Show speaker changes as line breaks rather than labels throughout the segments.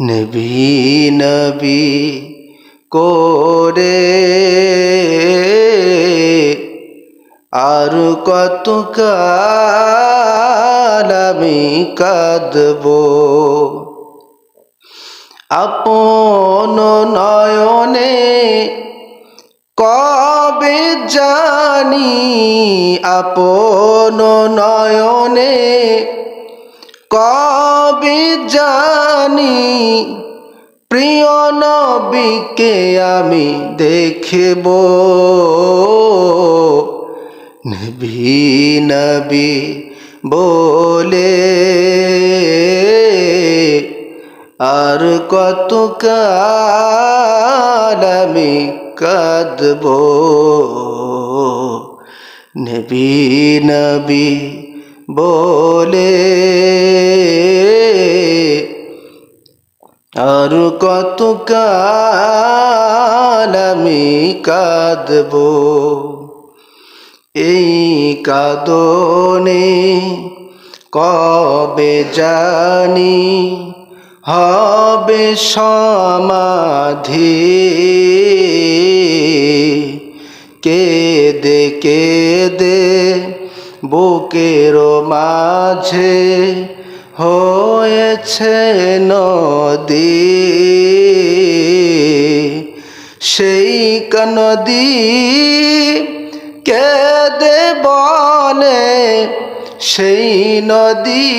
নবী নবী করে আর কত আমি কাঁদব? আপন নয়নে কবে জানি? আপন নয়নে কবে জানি প্রিয় নবীকে আমি দেখব? নবী নবী বলে, আর কত আমি কাঁদব? নবী নবী বলে আর কত আমি কাঁদব? এই কাদনে কবে জানি হবে সমাধি? কেদে কেদে বুকের মাঝে হয়েছে নদী, সেই নদী কেদে বলে সেই নদী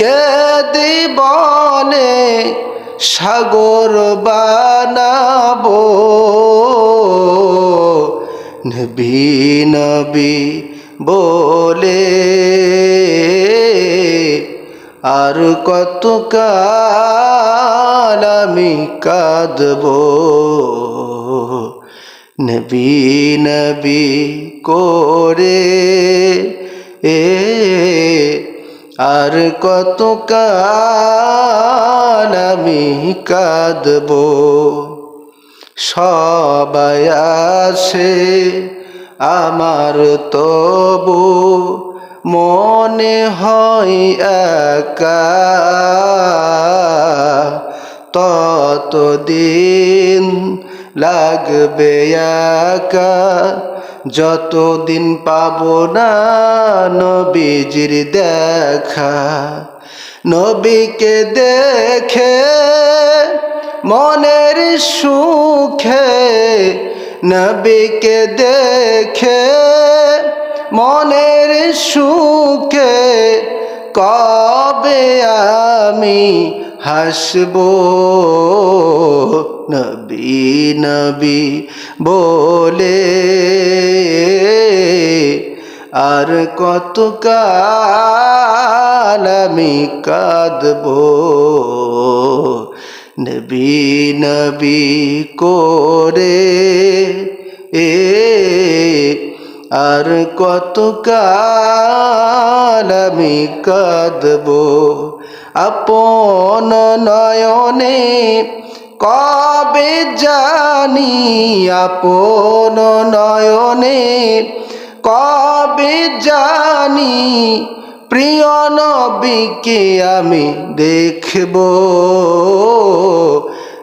কেদে বলে সাগর বানাবো। নবী নবী বলে আর কত কাল আমি কাঁদব? নবী নবী করে এ, আর কত কাল আমি কাঁদব? সবাই আসে আমার তবু মনে হয় একা। ততদিন লাগবে একা। যতদিন পাব না নবীজির দেখা। নবীকে দেখে মনের সুখে, নবীকে দেখে মনের সুখে কবে আমি হাসব? নবী নবী বলে আর কত আমি কাঁদব? নবী নবী করে এ আর কত কাল আমি কাঁদব? আপন নয়নে কবে জানি? আপন নয়নে কবে জানি? প্রিয় নবীকে আমি দেখব।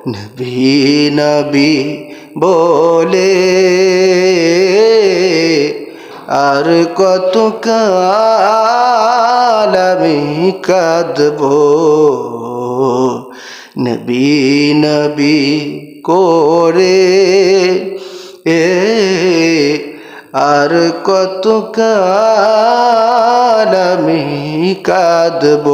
নবী নবী বলে আর কত কাল আমি কাঁদব? নবী নবী করে এ আর কত কাল আমি কাঁদব?